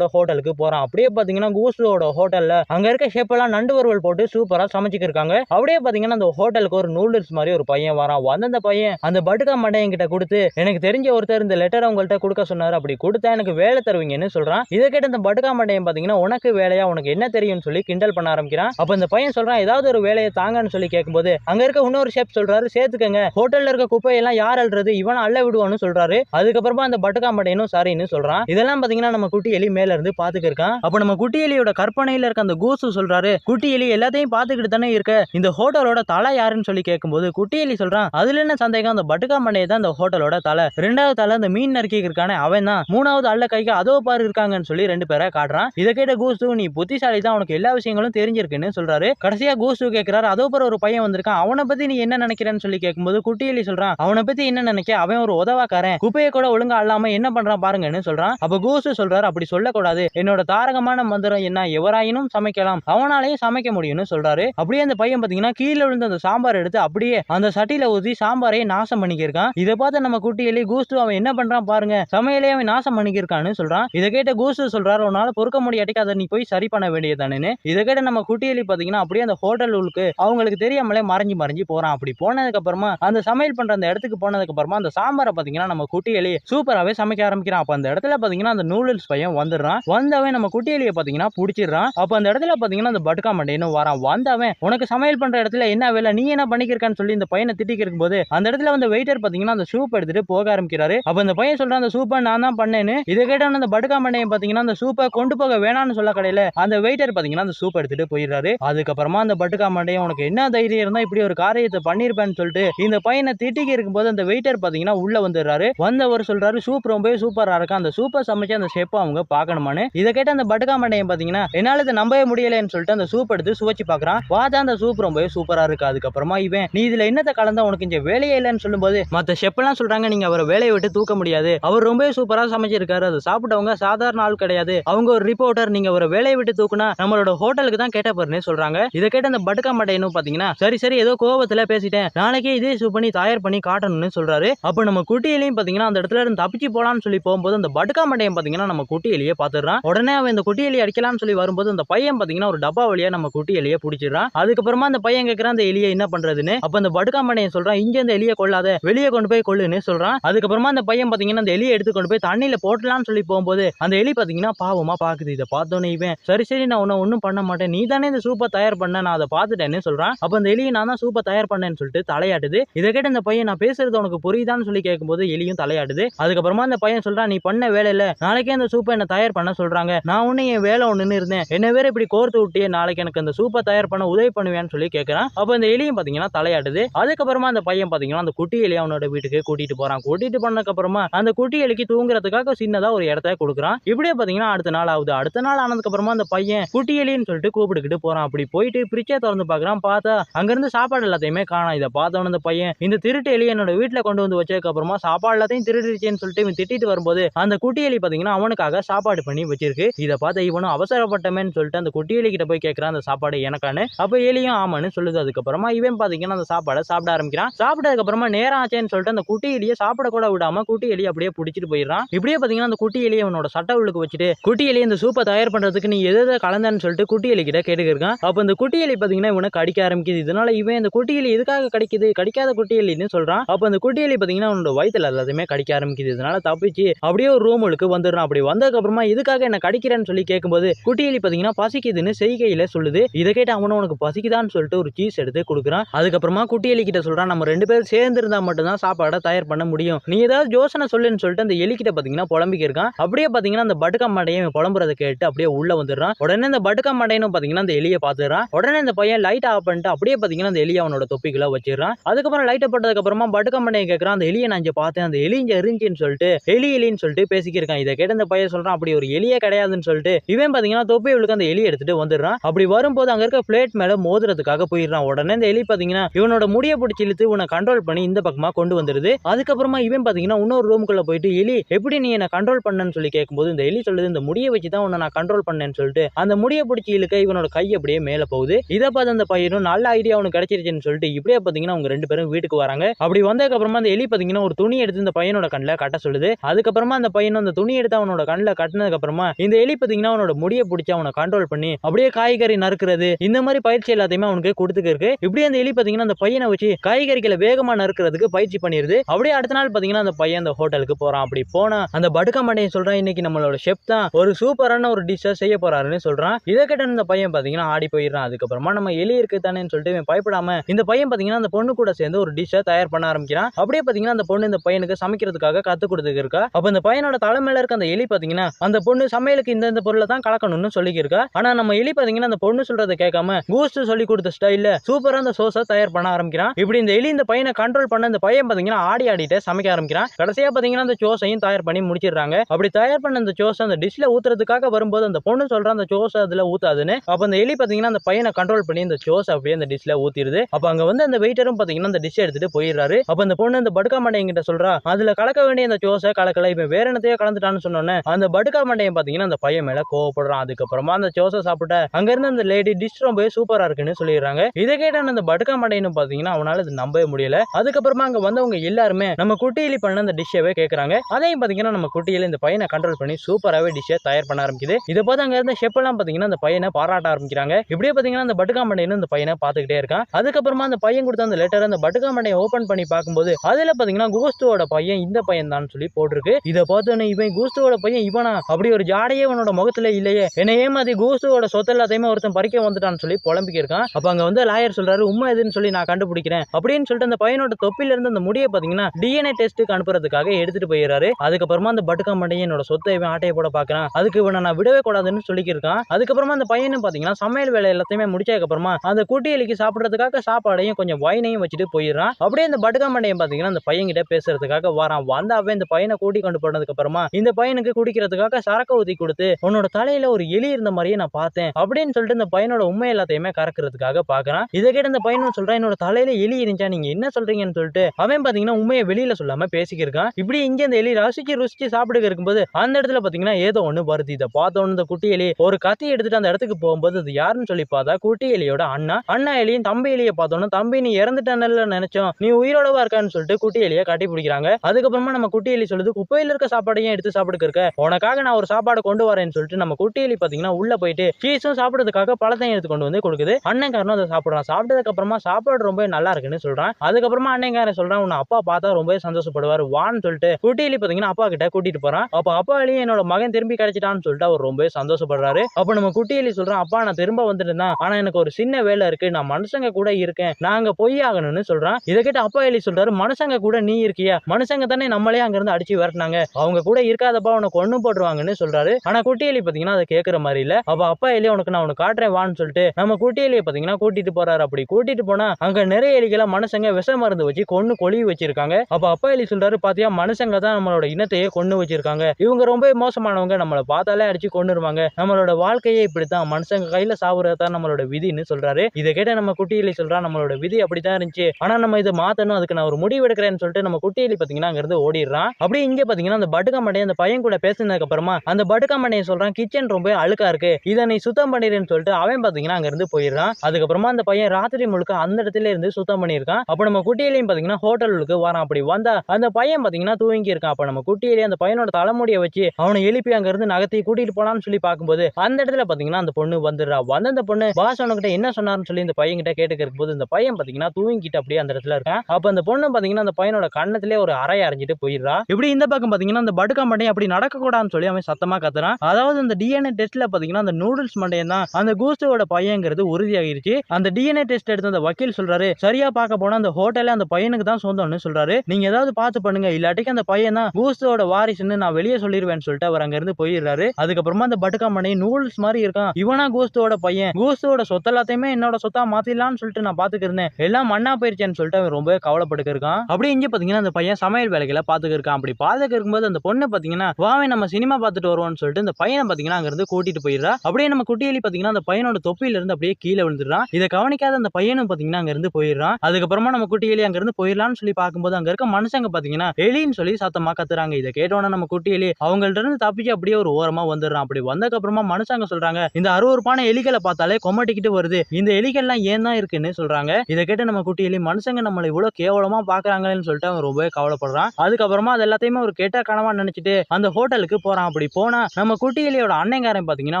ஹோட்டலுக்கு போறான். அப்படியே பார்த்தீங்கன்னா கூஸ்தோட ஹோட்டல்ல அங்க இருக்க ஷெப் எல்லாம் நண்டு வறுவல் போட்டு சூப்பரா சமைச்சிக்கிருக்காங்க அப்படியே பாத்தீங்கன்னா அந்த ஹோட்டலுக்கு ஒரு நூடுல்ஸ் மாதிரி ஒரு பையன் வரான். வந்த அந்த பையன் அந்த பட்டுக்கா மண்டையன் கிட்ட கொடுத்து எனக்கு தெரிஞ்ச ஒருத்தர் இந்த லெட்டர் உங்கள்கிட்ட கொடுக்க சொன்னாரு. அப்படி கொடுத்தா எனக்கு வேலை தருவீங்கன்னு சொல்றான். இதை கேட்ட இந்த பட்டுக்கா மண்டையன் பாத்தீங்கன்னா உனக்கு வேலையா? உனக்கு என்ன தெரியும்னு சொல்லி கிண்டல் பண்ண ஆரம்பிக்கிறான். அப்ப இந்த பையன் சொல்றான் ஏதாவது ஒரு வேலையை தாங்கன்னு சொல்லி கேட்கும்போது அங்க இருக்க இன்னொரு ஷேப் சொல்றாரு சேர்த்துக்கங்க. ஹோட்டல்ல இருக்க குப்பையெல்லாம் யார் அல்றது இவன் அள்ள விடுவான்னு சொல்றாரு. அதுக்கப்புறமா அந்த பட்டுக்கா மண்டையனும் சரின்னு சொல்றான். இதெல்லாம் பாத்தீங்கன்னா நம்ம குட்டி எலி மேல இருந்து பார்த்துக்கிருக்கான் அப்போ அப்ப நம்ம குட்டி எலியோட கற்பனையில இருக்க அந்த கூசு சொல்றாரு குட்டி எலி எல்லாத்தையும் பாத்துக்கிட்டு தானே இருக்க? இந்த ஹோட்டலோட தலை யாருன்னு சொல்லி கேட்கும்போது குட்டி எலி சொல்றான் அதுல என்ன சந்தேகம்? அந்த பட்டுக்கா மண்டையை தான் இந்த ஹோட்டலோட தலை. ரெண்டாவது தலை அந்த மீன் நறுக்கி இருக்கானே அவன் தான் மூணாவது அள்ள கைக்கு அதோ பாரு இருக்காங்கன்னு சொல்லி ரெண்டு பேரை காட்டுறான். இதை கேட்ட கூசு நீ புத்திசாலி தான் உனக்கு எல்லா விஷயங்களும் தெரிஞ்சிருக்குன்னு சொல்றாரு. கடைசியா கூசு கேட்கிறாரு அதோ பாரு ஒரு பையன் வந்திருக்கான். அவனை பத்தி நீ என்ன நினைக்கிறேன்னு சொல்லி கேட்கும்போது குட்டியலி சொல்றான். அவனை பத்தி என்ன நினைக்க? அவன் ஒரு உதவாக்காரன். குப்பையை கூட ஒழுங்கா அல்லாம என்ன பண்றான் பாருங்கன்னு சொல்றான். அப்ப கூசு சொல்றாரு அப்படி சொல்லக்கூடாது. என்னோட தாரகமான மந்திரம் என்ன? எவராயினும் சமைக்கலாம். அவனாலையும் சமைக்க முடியும்னு சொல்றாரு. அப்படியே அந்த பையன் பாத்தீங்கன்னா கீழே விழுந்த அந்த சாம்பார் எடுத்து அப்படியே அந்த சட்டியில ஊதி சாம்பாரையே நாசம் பண்ணிக்கிருக்கான். இதை பார்த்து நம்ம குட்டியலி எலி அவன் என்ன பண்றான் பாருங்க. சமையலே அவன் நாசம் பண்ணிக்கிருக்கான்னு சொல்றான் இதை கேட்ட கூசு சொல்றாரு உன்னால பொறுக்க முடியாட்டிக்கு அதை நீ போய் சரி பண்ண வேண்டியதானு இதை கேட்ட நம்ம குட்டி எலி பாத்தீங்கன்னா அப்படியே அந்த ஹோட்டல் உள்ளுக்கு அவங்களுக்கு தெரியாமலே மறைஞ்சு மறைஞ்சு போறான். அப்படி போனதுக்கு அப்புறமா அந்த சமையல் பண்ற அந்த இடத்துக்கு போனதுக்கு அப்புறமா அந்த சாம்பாரை பாத்தீங்கன்னா நம்ம குட்டி எலி சூப்பராகவே சமைக்க ஆரம்பிக்கிறான். அப்ப அந்த இடத்துல பாத்தீங்கன்னா அந்த நூடுல்ஸ் பையன் வந்துடுறான். வந்தவன் நம்ம குட்டி எலியை பாத்தீங்கன்னா பிடிச்சிடுறான். அப்ப அந்த இடத்துல பாத்தீங்கன்னா அந்த பட்கா மண்டைன்னு வரான். வந்தவன் உனக்கு சமையல் பண்ற இடத்துல என்ன வேலை? நீ என்ன பண்ணிக்கிறான்னு சொல்லி இந்த பையனை திட்டிக்கு இருக்கும்போது அந்த இடத்துல வந்து வெயிட்டர் பாத்தீங்கன்னா அந்த சூப் எடுத்துட்டு போக ஆரம்பிக்கிறாரு. அப்ப அந்த பையன் சொல்றான் அந்த சூப்பை நான் தான் பண்ணேன்னு. இதை கேட்டான அந்த படுக்கா மண்டையம் பாத்தீங்கன்னா அந்த சூப்பை கொண்டு போக வேணாம்னு சொல்ல கடையில அந்த வெயிட்டர் பாத்தீங்கன்னா அந்த சூப் எடுத்துட்டு போயிடுறாரு. அதுக்கப்புறமா அந்த பட்டுக்கா உனக்கு என்ன தைரியம் இருந்தா இப்படி ஒரு காரியத்தை பண்ணிருப்பேன்னு சொல்லிட்டு இந்த பையனை திட்டிக்கு இருக்கும்போது அந்த வெயிட்டர் பாத்தீங்கன்னா உள்ள வந்துடுறாரு. வந்தவர் சொல்றாரு சூப் ரொம்பவே சூப்பரா இருக்கும் அந்த சூப்பை சமைச்சு அந்த ஷெப்பை அவங்க பார்க்கணுமான்னு. இதை கேட்ட அந்த பட்டுக்கா மண்டையம் பாத்தீங்கன்னா என்னால இதை நம்பவே முடியலன்னு சொல்லிட்டு அந்த சூப் எடுத்து சுவைச்சு பாக்குறான் பார்த்தா அந்த சூப் ரொம்பவே சூப்பரா இருக்கு. அதுக்கப்புறமா இவன் நீ இதுல என்னத்தை கலந்தா? உனக்கு இங்க வேலையே இல்லைன்னு சொல்லும்போது மத்த ஷெப்பெல்லாம் சொல்றாங்க நீங்க அவரை வேலையை விட்டு தூக்க முடியாது. அவர் ரொம்பவே சூப்பரா சமைச்சிருக்காரு. அதை சாப்பிட்டு சாப்பிட்டவங்க சாதாரண ஆள் கிடையாது. அவங்க ஒரு ரிப்போர்ட்டர் நீங்க ஒரு வேலையை விட்டு தூக்குனா நம்மளோட ஹோட்டலுக்கு தான் கேட்ட போறேன்னு சொல்றாங்க. இதை கேட்ட அந்த பட்டுக்கா மண்டையனும் பாத்தீங்கன்னா சரி சரி ஏதோ கோபத்துல பேசிட்டேன். நாளைக்கே இதே சூப் பண்ணி தயார் பண்ணி காட்டணும்னு சொல்றாரு. அப்ப நம்ம குட்டியிலையும் பாத்தீங்கன்னா அந்த இடத்துல இருந்து தப்பிச்சு போலாம்னு சொல்லி போகும்போது அந்த பட்டுக்கா மண்டையன் பாத்தீங்கன்னா நம்ம குட்டி பாத்துறான் உடனே அவன் இந்த குட்டி எலியை அடிக்கலாம்னு சொல்லி வரும்போது அந்த பையன் பாத்தீங்கன்னா ஒரு டப்பா வழியா நம்ம குட்டி பிடிச்சிடறான். அதுக்கப்புறமா அந்த பையன் கேட்கறான் அந்த எலியை என்ன பண்றதுன்னு? அப்ப அந்த பட்டுக்கா மண்டையன் சொல்றான் இங்க இந்த எலியை கொள்ளாத வெளியே கொண்டு போய் கொள்ளுன்னு சொல்றான். அதுக்கப்புறமா அந்த பையன் பாத்தீங்கன்னா அந்த எலியை எடுத்து கொண்டு போய் தண்ணியில போட்டலாம்னு சொல்லி போகும்போது அந்த எலி பாத்தீங்கன்னா பாவமா பாக்குது. இதை பார்த்தோன்னே இவன் சரி சரி நான் உன்னை ஒன்றும் பண்ண மாட்டேன். நீ தானே இந்த சூப்பை தயார் பண்ண நான் அதை பார்த்துட்டேன்னு சொல்றான். அப்போ அந்த எலியை நான் தான் சூப்பை தயார் பண்ணேன்னு சொல்லிட்டு தலையாட்டுது. இதை கேட்ட இந்த பையன் நான் பேசுறது உனக்கு புரியுதான்னு சொல்லி கேட்கும்போது எலியும் தலையாடுது அதுக்கப்புறமா அந்த பையன் சொல்றான் நீ பண்ண வேலையில் நாளைக்கே அந்த சூப்பை என்ன தயார் பண்ண சொல்றாங்க. நான் ஒன்றும் என் வேலை ஒன்று இருந்தேன். என்ன வேற இப்படி கோர்த்து விட்டியே நாளைக்கு எனக்கு அந்த சூப்பை தயார் பண்ண உதவி பண்ணுவேன்னு சொல்லி கேட்குறான் அப்போ இந்த எலியும் பார்த்தீங்கன்னா தலையாடுது அதுக்கப்புறமா அந்த பையன் பார்த்தீங்கன்னா அந்த குட்டி எலியை அவனோட வீட்டுக்கு கூட்டிட்டு போறான். கூட்டிட்டு போனதுக்கு அந்த குட்டி எலிக்கு தூங்குறதுக்காக சின்னதாக ஒரு இடத்த கொடுக்குறான். இப்படியே பார்த்தீங்கன்னா அடுத்த நாள் ஆகுது. அடுத்த நாள் ஆனதுக்கு அப்புறமா அந்த பையன் குட்டியலின்னு சொல்லிட்டு கூப்பிட்டுக்கிட்டு போறான். அப்படி போயிட்டு பிரிச்சே திறந்து பார்க்குறான். பார்த்தா அங்கிருந்து சாப்பாடு எல்லாத்தையுமே காணும். இதை பார்த்தவன அந்த பையன் இந்த திருட்டு எலி என்னோட வீட்டில் கொண்டு வந்து வச்சதுக்கு அப்புறமா சாப்பாடு எல்லாத்தையும் திருடிச்சேன்னு சொல்லிட்டு இவன் திட்டிட்டு வரும்போது அந்த குட்டி எலி பார்த்தீங்கன்னா அவனுக்காக சாப்பாடு பண்ணி வச்சிருக்கு. இதை பார்த்து இவனும் அவசரப்பட்டமேன்னு சொல்லிட்டு அந்த குட்டி எலி கிட்ட போய் கேட்கறான் அந்த சாப்பாடு எனக்கானு அப்போ எலியும் ஆமான்னு சொல்லுது. அதுக்கப்புறமா இவன் பார்த்தீங்கன்னா அந்த சாப்பாடை சாப்பிட ஆரம்பிக்கிறான். சாப்பிட்டதுக்கு அப்புறமா நேரம் ஆச்சேன்னு சொல்லிட்டு அந்த குட்டி எலியை சாப்பிட கூட விடாம குட்டி எலி அப்படியே பிடிச்சிட்டு போயிடுறான். இப்படியே பார்த்தீங்கன்னா அந்த குட்டி எலி எலியை அவனோட சட்ட உள்ளுக்கு வச்சுட்டு குட்டி எலி இந்த சூப்பை தயார் பண்றதுக்கு நீ எதை எதை கலந்தன்னு சொல்லிட்டு குட்டியலி கிட்ட கேட்டுக்கிருக்கான். அப்ப இந்த குட்டி எலி பாத்தீங்கன்னா இவனை கடிக்க ஆரம்பிக்குது. இதனால இவன் இந்த குட்டியலி எதுக்காக கிடைக்குது? கடிக்காத குட்டி எலின்னு சொல்றான். அப்ப அந்த குட்டி எலி பாத்தீங்கன்னா அவனோட வயித்துல எல்லாத்தையுமே கடிக்க ஆரம்பிக்குது. இதனால தப்பிச்சு அப்படியே ஒரு ரூமுக்கு வந்துடுறான். அப்படி வந்ததுக்கு அப்புறமா இதுக்காக என்ன கடிக்கிறேன்னு சொல்லி கேட்கும்போது குட்டியலி பாத்தீங்கன்னா பசிக்குதுன்னு செய்கையில சொல்லுது. இதை கேட்டு அவனும் உனக்கு பசிக்குதான்னு சொல்லிட்டு ஒரு சீஸ் எடுத்து கொடுக்குறான். அதுக்கப்புறமா குட்டியலி கிட்ட சொல்றான் நம்ம ரெண்டு பேரும் சேர்ந்து இருந்தா மட்டும்தான் சாப்பாடை தயார் பண்ண முடியும். நீ ஏதாவது யோசனை சொல்லுன்னு சொல்லிட்டு அந்த எலிக்கிட்ட பாத்தீங்கன்னா புலம்பிக்க அப்படியே பாத்தீங்கன்னா அந்த பட்டுக்கா மண்டையை புலம்புறதை கேட்டு அப்படியே உள்ள வந்துடுறான். உடனே இந்த பட்டுக்கா மண்டையனும் பாத்தீங்கன்னா அந்த எலியை பாத்துறான் உடனே இந்த பையன் லைட் ஆஃப் பண்ணிட்டு அப்படியே பாத்தீங்கன்னா அந்த எலியை அவனோட தொப்பிக்குள்ள வச்சிடறான். அதுக்கப்புறம் லைட்டை போட்டதுக்கு அப்புறமா பட்டுக்கா மண்டையை கேட்கறான் அந்த எலியை நான் இங்க பார்த்தேன். அந்த எலி இங்க சொல்லிட்டு எலி எலின்னு சொல்லிட்டு பேசிக்கிருக்கான். இதை கேட்டு இந்த பையன் சொல்றான் அப்படி ஒரு எலியே கிடையாதுன்னு சொல்லிட்டு. இவன் பாத்தீங்கன்னா தொப்பி இவளுக்கு அந்த எலி எடுத்துட்டு வந்துடுறான். அப்படி வரும்போது அங்க இருக்க பிளேட் மேல மோதுறதுக்காக போயிடுறான். உடனே இந்த எலி பாத்தீங்கன்னா இவனோட முடிய பிடிச்சி இழுத்து இவனை கண்ட்ரோல் பண்ணி இந்த பக்கமா கொண்டு வந்துருது அதுக்கப்புறமா இவன் பாத்தீங்கன்னா இன்னொரு ரூமுக்குள்ள போயிட்டு எலி எப்படி நீ என்ன கண்ட்ரோல் பண்ண பண்ணன்னு சொல்லி கேட்கும்போது இந்த எலி சொல்லுது இந்த முடியை வச்சு தான் உன்னை நான் கண்ட்ரோல் பண்ணேன்னு சொல்லிட்டு அந்த முடியை பிடிச்சி இழுக்க இவனோட கை அப்படியே மேலே போகுது. இதை பார்த்து அந்த பையனும் நல்ல ஐடியா அவனுக்கு கிடைச்சிருச்சுன்னு சொல்லிட்டு இப்படியே பார்த்தீங்கன்னா அவங்க ரெண்டு பேரும் வீட்டுக்கு வராங்க. அப்படி வந்ததுக்கு அப்புறமா அந்த எலி பார்த்தீங்கன்னா ஒரு துணி எடுத்து இந்த பையனோட கண்ணில் கட்ட சொல்லுது. அதுக்கப்புறமா அந்த பையனும் அந்த துணி எடுத்து அவனோட கண்ணில் கட்டினதுக்கு அப்புறமா இந்த எலி பார்த்தீங்கன்னா அவனோட முடியை பிடிச்சி அவனை கண்ட்ரோல் பண்ணி அப்படியே காய்கறி நறுக்கிறது இந்த மாதிரி பயிற்சி எல்லாத்தையுமே அவனுக்கு கொடுத்துக்கு இருக்கு இப்படியே அந்த எலி பார்த்தீங்கன்னா அந்த பையனை வச்சு காய்கறிகளை வேகமா நறுக்கிறதுக்கு பயிற்சி பண்ணிடுது. அப்படியே அடுத்த நாள் பார்த்தீங்கன்னா அந்த பையன் அந்த ஹோட்டலுக்கு போறான். அப்படி போனா அந்த படுக்க மண்டையை சொல்றான் இன்னைக்கு நம்மளோட ஷெஃப் தான் ஒரு சூப்பரான ஒரு டிஷ்ஷை செய்ய போறாருன்னு சொல்றான். இதை கேட்ட இந்த பையன் பார்த்தீங்கன்னா ஆடி போயிடுறான். அதுக்கப்புறமா நம்ம எலி இருக்கு தானேன்னு சொல்லிட்டு இவன் பயப்படாம இந்த பையன் பார்த்தீங்கன்னா அந்த பொண்ணு கூட சேர்ந்து ஒரு டிஷ்ஷை தயார் பண்ண ஆரம்பிக்கிறான். அப்படியே பார்த்தீங்கன்னா அந்த பொண்ணு இந்த பையனுக்கு சமைக்கிறதுக்காக கத்து கொடுத்துக்கு இருக்கா அப்ப இந்த பையனோட தலைமையில இருக்க அந்த எலி பார்த்தீங்கன்னா அந்த பொண்ணு சமையலுக்கு இந்த இந்த பொருளை தான் கலக்கணும்னு சொல்லியிருக்கா ஆனா நம்ம எலி பார்த்தீங்கன்னா அந்த பொண்ணு சொல்றதை கேட்காம கூஸ்ட் சொல்லி கொடுத்த ஸ்டைல சூப்பரா அந்த சோஸை தயார் பண்ண ஆரம்பிக்கிறான். இப்படி இந்த எலி இந்த பையனை கண்ட்ரோல் பண்ண இந்த பையன் பார்த்தீங்கன்னா ஆடி ஆடிட்டு சமைக்க ஆரம்பிக்கிறான். கடைசியா பார்த்தீங்கன்னா அந்த சோஸையும் தயார் பண்ணி முடிச்சிடுறாங்க. அப்படி தயார் பண்ண அந்த சோஸை அந்த டிஷ்ல ஊத்துறதுக்காக வரும்போது அந்த பொண்ணு சொல்ற அந்த சோஸை அதுல ஊத்தாதுன்னு. அப்ப அந்த எலி பார்த்தீங்கன்னா அந்த பையனை கண்ட்ரோல் பண்ணி அந்த சோஸ் அப்படியே அந்த டிஷ்ல ஊத்திருது. அப்ப அங்க வந்து அந்த வெயிட்டரும் பார்த்தீங்கன்னா அந்த டிஷ் எடுத்துட்டு போயிடுறாரு. அப்ப அந்த பொண்ணு அந்த படுக்கா மண்டையங்கிட்ட சொல்றா அதுல கலக்க வேண்டிய அந்த சோஸை கலக்கல இப்ப வேற என்னத்தையோ கலந்துட்டான்னு சொன்னோன்னே அந்த படுக்கா மண்டையன் பார்த்தீங்கன்னா அந்த பையன் மேல கோவப்படுறான். அதுக்கப்புறமா அந்த சோஸை சாப்பிட்ட அங்க இருந்து அந்த லேடி டிஷ் ரொம்பவே சூப்பரா இருக்குன்னு சொல்லிடுறாங்க. இதை கேட்ட அந்த படுக்கா மண்டையன்னு பாத்தீங்கன்னா அவனால இது நம்பவே முடியல. அதுக்கப்புறமா அங்க வந்தவங்க எல்லாருமே நம்ம குட்டியிலி பண்ண அந்த டிஷ்ஷவே கேக்குறாங்க. அதையும் பாத்தீங்கன்னா நம்ம குட்டியில இந்த பையனை கண்ட்ரோல் பண்ணி சூப்பராகவே டிஷ்ஷை தயார் பண்ண ஆரம்பிக்குது. இதை பார்த்து அங்க இருந்த ஷெப்பெல்லாம் பார்த்தீங்கன்னா பாத்தீங்கன்னா அந்த பையனை பாராட்ட ஆரம்பிக்கிறாங்க. இப்படியே பாத்தீங்கன்னா அந்த பட்டுக்கா அந்த இந்த பையனை பார்த்துக்கிட்டே இருக்கான். அதுக்கப்புறமா அந்த பையன் கொடுத்த அந்த லெட்டர் அந்த பட்டுக்காமண்டையை ஓப்பன் பண்ணி பார்க்கும்போது அதுல பாத்தீங்கன்னா கோஸ்துவோட பையன் இந்த பையன் தான் சொல்லி போட்டிருக்கு. இதை பார்த்தோன்னே இவன் கோஸ்துவோட பையன் இவனா? அப்படி ஒரு ஜாடையே உன்னோட முகத்துல இல்லையே. என்ன ஏமாதி கோஸ்துவோட சொத்து எல்லாத்தையுமே ஒருத்தன் பறிக்க வந்துட்டான்னு சொல்லி புலம்பிக்க இருக்கான். அப்ப அங்க வந்து லாயர் சொல்றாரு உண்மை எதுன்னு சொல்லி நான் கண்டுபிடிக்கிறேன். அப்படின்னு சொல்லிட்டு அந்த பையனோட தொப்பில இருந்து அந்த முடியை பார்த்தீங்கன்னா டிஎன்ஏ டெஸ்ட்டுக்கு அனுப்புறதுக்காக எடுத்துட்டு போயிடுறாரு. அதுக்கப்புறமா அந்த பட்டுக்காமண்டையை என்னோட சொத்தை இவன் ஆட்டையை போட பாக்குறான் அதுக்கு இவனை நான் விடவே கூடாதுன்னு சொல்லிக்கிருக்கான். அதுக்கப்புறமா அந்த பையனும் பாத்தீங்கன்னா சமையல் வேலை எல்லாத்தையுமே முடிச்சதுக்கு அப்புறமா அந்த குட்டியலிக்கு சாப்பிடுறதுக்காக சாப்பாடையும் கொஞ்சம் வைனையும் வச்சுட்டு போயிடுறான். அப்படியே இந்த படுகாமண்டையும் மண்டையன் பாத்தீங்கன்னா அந்த பையன் கிட்ட பேசுறதுக்காக வரான். வந்தாவே இந்த பையனை கூட்டி கொண்டு போனதுக்கு அப்புறமா இந்த பையனுக்கு குடிக்கிறதுக்காக சரக்கு ஊதி கொடுத்து உன்னோட தலையில ஒரு எலி இருந்த மாதிரியே நான் பார்த்தேன். அப்படின்னு சொல்லிட்டு இந்த பையனோட உண்மை எல்லாத்தையுமே கறக்கிறதுக்காக பாக்குறான் இதை கேட்ட இந்த பையனும் சொல்றான் என்னோட தலையில எலி இருந்துச்சா? நீங்க என்ன சொல்றீங்கன்னு சொல்லிட்டு. அவன் பாத்தீங்கன்னா உண்மையை வெளியில சொல்லாம பேசிக்கிருக்கான். இப்படி இங்க இந்த எலி ரசிச்சு ருசிச்சு சாப்பிடுக்க இருக்கும்போது அந்த இடத்துல பாத்தீங்கன்னா ஏதோ ஒண்ணு வருது. இதை பார்த்த உடனே இந்த குட்டி எலி ஒரு கத்தி எடுத்துட்டு அந்த இடத்துக்கு போகும்போது அது யாருன்னு சொல்லி பார்த்தா குட்டி எலியோட அண்ணா. அண்ணா எலியும் தம்பி எலியை பார்த்தோன்னா தம்பி நீ இறந்துட்டானல்ல நினைச்சோம். நீ உயிரோடவா இருக்கான்னு சொல்லிட்டு குட்டி எலியை கட்டி பிடிக்கிறாங்க. அதுக்கப்புறமா நம்ம குட்டி எலி சொல்லுது குப்பையில இருக்க சாப்பாடையும் எடுத்து சாப்பிடுக்கு இருக்க? உனக்காக நான் ஒரு சாப்பாடு கொண்டு வரேன்னு சொல்லிட்டு நம்ம குட்டி எலி பாத்தீங்கன்னா உள்ள போயிட்டு சீஸும் சாப்பிடுறதுக்காக பழத்தையும் எடுத்து கொண்டு வந்து கொடுக்குது. அண்ணன்காரனும் அதை சாப்பிடுறான். சாப்பிட்டதுக்கு அப்புறமா சாப்பாடு ரொம்ப நல்லா இருக்குன்னு சொல்றான். அதுக்கப்புறமா அண்ணன்காரன் சொல்றான் உன் அப்பா பார்த்தா ரொம்பவே சந்தோஷப்படுவார். வான்னு சொல்லிட்டு குட்டி எலி பாத்தீங்கன்னா அப்பா கிட்ட கூட்டிட்டு போறான். அப்ப அப்பா எலியும் என்னோட மகன் திரும்பி கிடைச்சிட்டான்னு சொல்லிட்டு அவர் ரொம்பவே சந்தோஷப்படுறாரு. அப்போ நம்ம குட்டி எலி சொல்றான் அப்பா நான் திரும்ப வந்துட்டேன் ஆனா எனக்கு ஒரு சின்ன வேலை இருக்கு. நான் மனுஷங்க கூட இருக்கேன். நான் அங்க போய் ஆகணும்னு சொல்றான். இதை கேட்டு அப்பா எலி சொல்றாரு மனுஷங்க கூட நீ இருக்கியா? மனுஷங்க தானே நம்மளே அங்க இருந்து அடிச்சு விரட்டினாங்க. அவங்க கூட இருக்காதப்பா உனக்கு ஒண்ணு போட்டுருவாங்கன்னு சொல்றாரு. ஆனா குட்டி எலி பாத்தீங்கன்னா அதை கேட்கற மாதிரி இல்ல. அப்ப அப்பா எலி உனக்கு நான் உனக்கு காட்டுறேன் வான்னு சொல்லிட்டு நம்ம குட்டி எலியை பாத்தீங்கன்னா கூட்டிட்டு போறாரு. அப்படி கூட்டிட்டு போனா அங்க நிறைய எலிகளை மனுஷங்க விஷ மருந்து வச்சு கொன்னு கொழுவி வச்சிருக்காங்க. அப்ப அப்பா எலி சொல்றாரு பாத்தியா மனுஷங்க தான் நம்மளோட இனத்தையே கொண்டு வச்சிருக்காங்க. இவங்க ரொம்ப மோசமானவங்க. நம்மளை பார்த்தாலே அடிச்சு கொண்டுருவாங்க நம்மளோட வாழ்க்கையே இப்படித்தான். மனுஷங்க கையில சாவுறது தான் நம்மளோட விதின்னு சொல்றாரு. இதை கேட்ட நம்ம குட்டி எலி சொல்றா நம்மளோட விதி அப்படித்தான் இருந்துச்சு. ஆனா நம்ம இதை மாத்தணும். அதுக்கு நான் ஒரு முடிவு எடுக்கிறேன்னு சொல்லிட்டு நம்ம குட்டி பாத்தீங்கன்னா அங்க இருந்து ஓடிடுறான். அப்படியே இங்க பாத்தீங்கன்னா அந்த பட்டுக்கா அந்த பையன் கூட பேசினதுக்கு அப்புறமா அந்த படுக்காமண்டையை சொல்றான் கிச்சன் ரொம்ப அழுக்கா இருக்கு. இதை நீ சுத்தம் பண்ணிடுன்னு சொல்லிட்டு அவன் பாத்தீங்கன்னா அங்க இருந்து போயிடுறான். அதுக்கப்புறமா அந்த பையன் ராத்திரி முழுக்க அந்த இடத்துல இருந்து சுத்தம் பண்ணியிருக்கான். அப்ப நம்ம குட்டியிலையும் பாத்தீங்கன்னா ஹோட்டலுக்கு வரான். அப்படி வந்தா அந்த பையன் பாத்தீங்கன்னா தூங்கி இருக்கான் அப்ப நம்ம குட்டியிலேயே அந்த பையனோட தலைமுடியை வச்சு அவனை எழுப்பி அங்க இருந்து கூட்டிட்டு போலாம்னு சொல்லி பார்க்கும்போது அந்த இடத்துல பாத்தீங்கன்னா அந்த பொண்ணு வந்துடுறா. வந்து அந்த பொண்ணு பாஸ் அவனுக்கிட்ட என்ன சொன்னார்னு சொல்லி இந்த பையன் கிட்ட கேட்டுக்கிற போது இந்த பையன் பாத்தீங்கன்னா தூங்கிட்டு அப்படியே அந்த இடத்துல இருக்கான். அப்ப அந்த பொண்ணு பாத்தீங்கன்னா அந்த பையனோட கண்ணத்திலே ஒரு அறை அரைஞ்சிட்டு போயிடுறா. இப்படி இந்த பக்கம் பாத்தீங்கன்னா அந்த படுக்கா மண்டையை அப்படி நடக்கக்கூடாதுன்னு சொல்லி அவன் சத்தமா கத்துறான். அதாவது அந்த டிஎன்ஏ டெஸ்ட்ல பாத்தீங்கன்னா அந்த நூடுல்ஸ் மண்டையன் தான் அந்த கூஸ்துவோட பையங்கிறது உறுதியாகிருச்சு. அந்த டிஎன்ஏ டெஸ்ட் எடுத்த அந்த வக்கீல் சொல்றாரு சரியா பார்க்க போனா அந்த ஹோட்டல்ல அந்த பையனுக்கு தான் சொந்தம்னு சொல்றாரு. நீங்க ஏதாவது பார்த்து பண்ணுங்க. இல்லாட்டிக்கு அந்த பையன் தான் கூஸ்துவோட வாரிசுன்னு நான் வெளியே சொல்லிடுவேன்னு சொல்லிட்டு அவர் அங்கிருந்து போயிடுறாரு. அதுக்கப்புறமா அந்த பட்டுக்காமனை நூல்ஸ் மாதிரி இருக்கான். இவனா கோஸ்தோட பையன். கோஸ்தோட சொத்து எல்லாத்தையுமே என்னோட சொத்தா மாத்திடலாம்னு சொல்லிட்டு நான் பாத்துக்கிருந்தேன் எல்லாம் மண்ணா போயிருச்சேன்னு சொல்லிட்டு அவன் ரொம்ப கவலைப்பட்டுக்க இருக்கான் அப்படியே இங்க பாத்தீங்கன்னா அந்த பையன் சமையல் வேலைகளை பாத்துக்க இருக்கான் அப்படி பாத்துக்க இருக்கும்போது அந்த பொண்ணு பாத்தீங்கன்னா வாவே நம்ம சினிமா பாத்துட்டு வருவோம்னு சொல்லிட்டு இந்த பையனை பாத்தீங்கன்னா அங்கிருந்து கூட்டிட்டு போயிடுறா. அப்படியே நம்ம குட்டியலி பாத்தீங்கன்னா அந்த பையனோட தொப்பில இருந்து அப்படியே கீழே விழுந்துடுறான். இதை கவனிக்காத அந்த பையனும் பாத்தீங்கன்னா அங்க இருந்து போயிடுறான். அதுக்கப்புறமா நம்ம குட்டி எலி அங்க இருந்து போயிடலாம்னு சொல்லி பார்க்கும்போது அங்க இருக்க மனுஷங்க பாத்தீங்கன்னா எலின்னு சொல்லி சத்தமா கத்துறாங்க. இதை கேட்டோன்னா நம்ம குட்டி எலி அவங்கள்ட்ட இருந்து தப்பிச்சு அப்படியே ஒரு ஓரமா வந்துடுறான். அப்படி வந்ததுக்கு அப்புறமா மனுஷங்க சொல்றாங்க இந்த அருவருப்பான எலிகளை பார்த்தாலே கொமட்டிக்கிட்டு வருது. இந்த எலிகள்லாம் ஏன் தான் இருக்குன்னு சொல்றாங்க. இதை கேட்டு நம்ம குட்டி எலி மனுஷங்க நம்மளை இவ்வளவு கேவலமா பாக்குறாங்களேன்னு சொல்லிட்டு அவன் ரொம்பவே கவலைப்படுறான். அதுக்கப்புறமா அது எல்லாத்தையுமே ஒரு கெட்ட கனவா நினைச்சிட்டு அந்த ஹோட்டலுக்கு போறான். அப்படி போனா நம்ம குட்டி எலியோட அன்னைங்காரன் பாத்தீங்கன்னா